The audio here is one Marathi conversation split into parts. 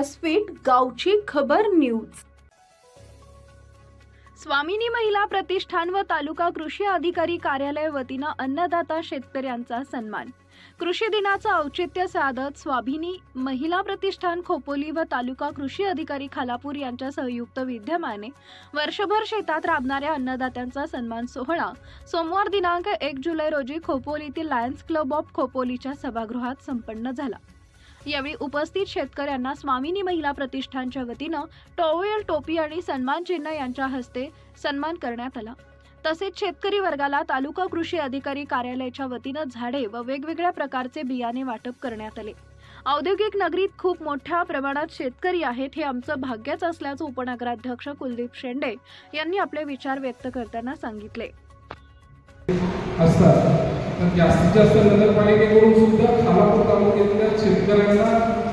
व्यासपीठ गावची खबर न्यूज. स्वामिनी महिला प्रतिष्ठान व तालुका कृषी अधिकारी कार्यालय वतीनं अन्नदाता शेतकऱ्यांचा सन्मान. कृषी दिनाचं औचित्य साधत स्वाभिनी महिला प्रतिष्ठान खोपोली व तालुका कृषी अधिकारी खालापूर यांच्या संयुक्त विद्यमाने वर्षभर शेतात राबणाऱ्या अन्नदात्यांचा सन्मान सोहळा सोमवार दिनांक एक जुलै रोजी खोपोलीतील लायन्स क्लब ऑफ खोपोलीच्या सभागृहात संपन्न झाला. यावेळी उपस्थित शेतकऱ्यांना स्वामिनी महिला प्रतिष्ठानच्या वतीनं टॉवेल टोपी आणि सन्मान चिन्ह यांच्या हस्ते सन्मान करण्यात आला. तसेच शेतकरी वर्गाला तालुका कृषी अधिकारी कार्यालयाच्या वतीनं झाडे व वेगवेगळ्या प्रकारचे बियाणे वाटप करण्यात आले. औद्योगिक नगरीत खूप मोठ्या प्रमाणात शेतकरी आहेत हे आमचं भाग्यच असल्याचं उपनगराध्यक्ष कुलदीप शेंडे यांनी आपले विचार व्यक्त करताना सांगितले. असतात. तर जास्तीत जास्त नगरपालिकेकडून सुद्धा खालापूर तालुक्यातल्या शेतकऱ्यांना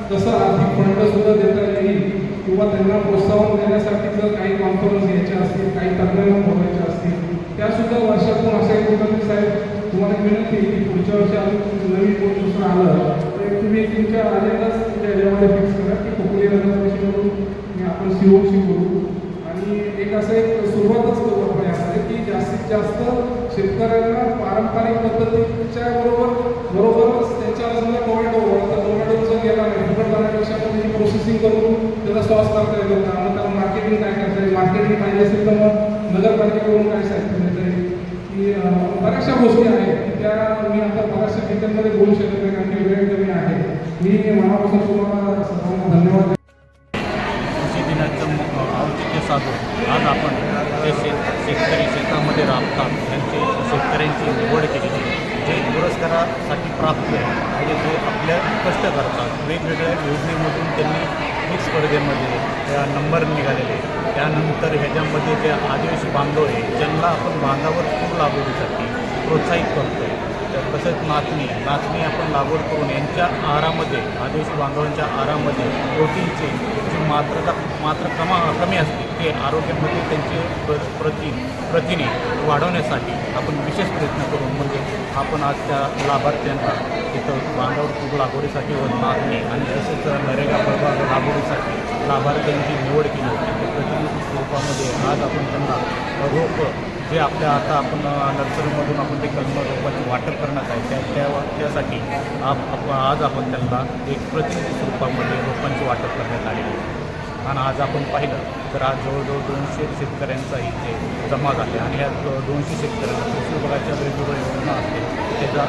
कसं आर्थिक फंड सुद्धा देता येईल किंवा त्यांना प्रोत्साहन देण्यासाठी जर काही कॉन्फरन्स घ्यायच्या असतील काही तज्ञांना बोलायच्या असतील त्या सुद्धा वर्षातून अशा एक साहेब तुम्हाला विनंती की पुढच्या वर्षी अजून नवीन कोण दुसरं आलं तर तुम्ही तुमच्या अजेंडाच तुमच्या याच्यामध्ये फिक्स करा की कोकणी नगरपालिकेकडून मी आपण सीओ सी करू. एक असं एक सुरुवातच करू आपण यामध्ये की जास्तीत जास्त शेतकऱ्यांना पारंपरिक पद्धतीच्या बरोबर बरोबरच त्यांच्या बाजूला टोमॅटो आता टोमॅटोचं गेला नाही फुकट जाण्यापेक्षा आपण त्याची प्रोसेसिंग करून त्याचा सॉस करता येतो. का त्याला मार्केटिंग काय करता येईल? मार्केटिंग पाहिजे असेल तर मग नगरपालिकेकडून काय साहित्य देता की बऱ्याचशा गोष्टी आहेत. त्या मी आता बऱ्याचशा ठिकाणमध्ये बोलू शकत नाही कारण की वेळ कमी आहे. मी मनापासून तुम्हाला योजनेमधून त्यांनी ही स्पर्धेमध्ये त्या नंबर निघालेले त्यानंतर ह्याच्यामध्ये ते आदिवासी बांधव आहे ज्यांना आपण बांधावर पूर लागवडीसाठी प्रोत्साहित करतो आहे तसंच नाचणी नाचणी आपण लागवड करून यांच्या आहारामध्ये आदिवासी बांधवांच्या आहारामध्ये प्रोटीनचे जी मात्रता मात्र कमा कमी असते ते आरोग्यामध्ये त्यांचे प्र प्रति प्रथिने वाढवण्यासाठी आपण विशेष प्रयत्न करून म्हणजे आपण आज त्या लाभार्थ्यांना तिथं बांधावर खूप लागवडीसाठी व नाचणी आणि तसेच नरेगा प्रभाग लागवडीसाठी लाभार्थ्यांची निवड केली होती. ते प्रतिनिधी स्वरूपामध्ये आज आपण त्यांना रोप जे आपल्या आता आपण नर्सरीमधून आपण ते कलम रोपाचे वाटप करण्यात आहे त्या त्या त्यासाठी आप आप- आज आपण त्यांना एक प्रतिनिधी स्वरूपामध्ये रोपांचे वाटप करण्यात आलेले आहे. आणि आज आपण पाहिलं तर आज जवळजवळ दोनशे शेतकऱ्यांचा इथे जमा झाले आणि या दोनशे शेतकऱ्यांना कृषी विभागाच्या वेगवेगळ्या योजना असतील त्याचा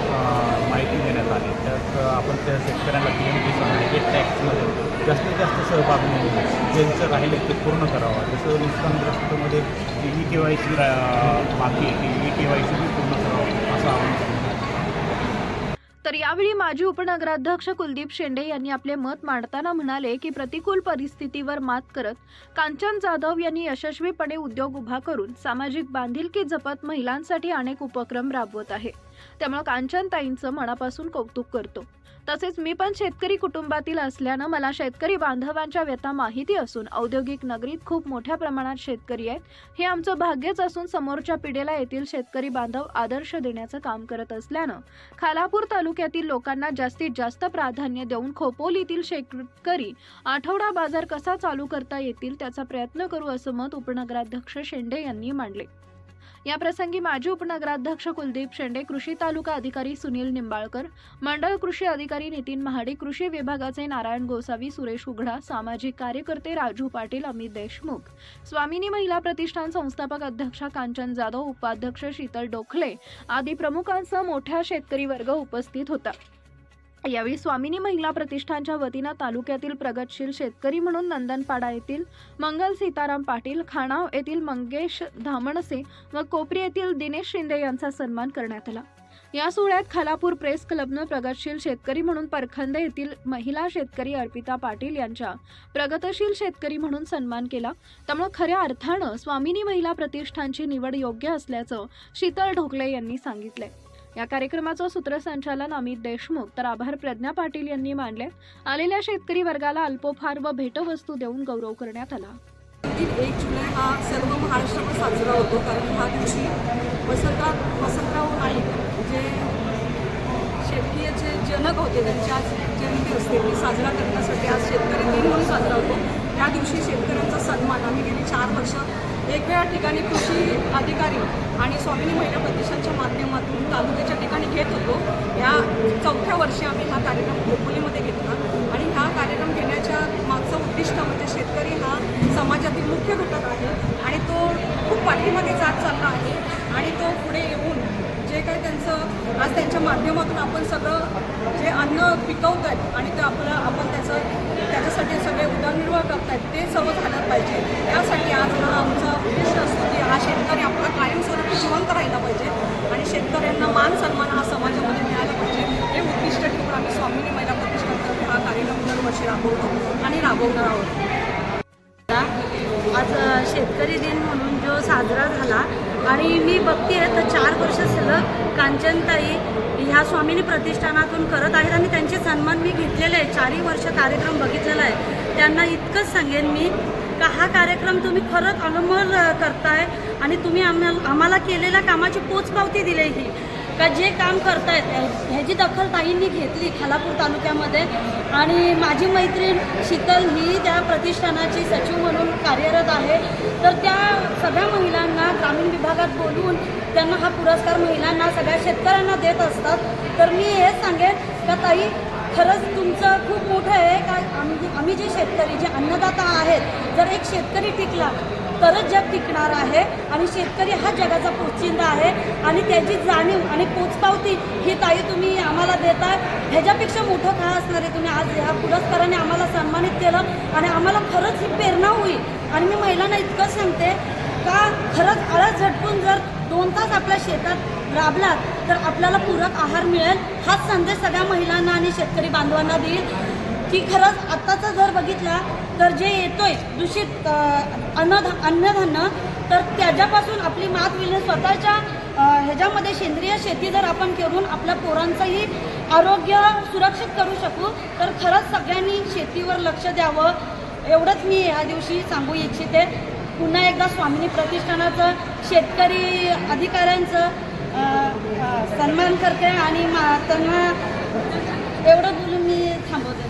माहिती देण्यात आली. त्यात आपण त्या शेतकऱ्यांना पी एम किसान हे टॅक्समध्ये जास्तीत जास्त सहभाग म्हणून ज्यांचं राहिलं ते पूर्ण करावं. जसं नुकसानग्रस्तमध्ये ई के वाय सी बाकी आहे ती ई के वाय सी पूर्ण करावं असं आवाहन तर यावेळी माजी उपनगराध्यक्ष कुलदीप शेंडे यांनी आपले मत मांडताना म्हणाले की प्रतिकूल परिस्थितीवर मात करत कांचन जाधव यांनी यशस्वीपणे उद्योग उभा करून सामाजिक बांधिलकी जपत महिलांसाठी अनेक उपक्रम राबवत आहे. त्यामुळे कांचनताईंचं मनापासून कौतुक करतो. तसेच मी पण शेतकरी कुटुंबातील असल्यानं मला शेतकरी बांधवांच्या व्यथा माहिती असून औद्योगिक नगरीत खूप मोठ्या प्रमाणात शेतकरी आहेत. हे आमचं भाग्यच असून समोरच्या पिढीला येथील शेतकरी बांधव आदर्श देण्याचं काम करत असल्यानं खालापूर तालुक्यातील लोकांना जास्तीत जास्त प्राधान्य देऊन खोपोलीतील शेतकरी आठवडा बाजार कसा चालू करता येतील त्याचा प्रयत्न करू असं मत उपनगराध्यक्ष शेंडे यांनी मांडले. याप्रसंगी माजी उपनगराध्यक्ष कुलदीप शेंडे कृषी तालुका अधिकारी सुनील निंबाळकर मंडळ कृषी अधिकारी नितीन महाडी कृषी विभागाचे नारायण गोसावी सुरेश उघडा सामाजिक कार्यकर्ते राजू पाटील अमित देशमुख स्वामिनी महिला प्रतिष्ठान संस्थापक अध्यक्षा कांचन जाधव उपाध्यक्ष शीतल डोखले आदी प्रमुखांसह मोठ्या शेतकरी वर्ग उपस्थित होता. यावेळी स्वामिनी महिला प्रतिष्ठानच्या वतीनं तालुक्यातील प्रगतशील शेतकरी म्हणून नंदनपाडा येथील मंगल सीताराम पाटील खाणाव येथील मंगेश धामणसे व कोपरी येथील दिनेश शिंदे यांचा सन्मान करण्यात आला. या सोहळ्यात खालापूर प्रेस क्लबनं प्रगतशील शेतकरी म्हणून परखंदे येथील महिला शेतकरी अर्पिता पाटील यांच्या प्रगतशील शेतकरी म्हणून सन्मान केला. त्यामुळे खऱ्या अर्थानं स्वामिनी महिला प्रतिष्ठानची निवड योग्य असल्याचं शीतल ढोकले यांनी सांगितलंय. या कार्यक्रमाचं सूत्रसंचालन अमित देशमुख तर आभार प्रज्ञा पाटील यांनी मानले. आलेल्या शेतकरी वर्गाला अल्पोफार व भेटवस्तू देऊन गौरव करण्यात आला. एक एक जुलै हा सर्व महाराष्ट्रावर साजरा होतो कारण ह्या दिवशी वसंतराव वसंतराव नाईक जे शेतकी जनक होते त्यांची आज जयंती असते ती साजरा करण्यासाठी आज शेतकरी दिन म्हणून साजरा होतो. त्या दिवशी शेतकऱ्यांचा सन्मान. आम्ही गेली चार वर्ष वेगवेगळ्या ठिकाणी कृषी अधिकारी आणि स्वामिनी महिला प्रतिष्ठानच्या माध्यमातून तालुक्याच्या ठिकाणी घेत होतो. या चौथ्या वर्षी आम्ही हा कार्यक्रम खोपोलीमध्ये घेतला आणि हा कार्यक्रम घेण्याच्या मागचं उद्दिष्ट म्हणजे शेतकरी हा समाजातील मुख्य घटक आहे आणि तो खूप पाठीमध्ये जात चालला आहे आणि तो पुढे येऊन जे काही त्यांचं आज त्यांच्या माध्यमातून आपण सगळं जे अन्न पिकवत आहेत आणि ते आपलं आपण त्याचं त्याच्यासाठी सगळे उदरनिर्वाह करत आहेत ते सर्व झालं पाहिजे. त्यासाठी आज हा आमचा उद्देश असतो की हा शेतकरी आपला कायमस्वरूपी जिवंत राहिला पाहिजे आणि शेतकऱ्यांना मान सन्मान हा समाजामध्ये मिळाला पाहिजे. हे उद्दिष्ट ठेवून आम्ही स्वामीनी महिला प्रतिष्ठानतर्फे हा कार्यक्रम दरवर्षी राबवतो आणि राबवणार आहोत. आज शेतकरी दिन म्हणून जो साजरा झाला आणि मी बघते तर चार वर्ष सलग कांचनताई ह्या स्वामीनी प्रतिष्ठानातून करत आहेत आणि त्यांचे सन्मान मी घेतलेले आहे. चारही वर्ष कार्यक्रम बघितलेला आहे. त्यांना इतकंच सांगेन मी का हा कार्यक्रम तुम्ही खरंच अनुमोल करताय आणि तुम्ही आम्हाला आम्हाला केलेल्या कामाची पोचपावती दिली ही. का जे काम करतायत ह्याची दखल ताईंनी घेतली खालापूर तालुक्यामध्ये. आणि माझी मैत्रीण शीतल ही त्या प्रतिष्ठानाची सचिव म्हणून कार्यरत सगळ्या महिलांना ग्रामीण विभागात बोलवून त्यांना हा पुरस्कार महिलांना सगळ्या शेतकऱ्यांना देत असतात. तर मी हे सांगेन का ताई खरंच तुमचं खूप मोठं आहे का आम्ही आम्ही जे शेतकरी जे अन्नदाता आहेत जर एक शेतकरी टिकला तरच जग टिकणार आहे. आणि शेतकरी हा जगाचा पोचिंदा आहे. आणि त्याची जाणीव आणि पोचपावती ही ताई तुम्ही आम्हाला देताय. ह्याच्यापेक्षा मोठं काय असणार आहे तुम्ही आज ह्या पुरस्काराने आम्हाला सन्मानित केलं? आणि आम्हाला खरंच ही प्रेरणा होईल. आणि मी महिलांना इतकं सांगते का खरंच अळस झटकून जर दोन तास आपल्या शेतात राबलात तर आपल्याला पूरक आहार मिळेल? हाच संदेश सगळ्या महिलांना आणि शेतकरी बांधवांना देईल. की खरंच आत्ताचा जर बघितला तर जे येतोय दूषित अन्न अन्नधान्य तर त्याच्यापासून आपली मात होईल. स्वतःच्या ह्याच्यामध्ये सेंद्रिय शेती जर आपण करून आपल्या पोरांचंही आरोग्य सुरक्षित करू शकू तर खरंच सगळ्यांनी शेतीवर लक्ष द्यावं. एवढंच मी या दिवशी सांगू इच्छिते. पुन्हा एकदा स्वामिनी प्रतिष्ठानाचं शेतकरी अधिकाऱ्यांचं सन्मान करते आणि मा त्यांना एवढं बोलून मी थांबवते.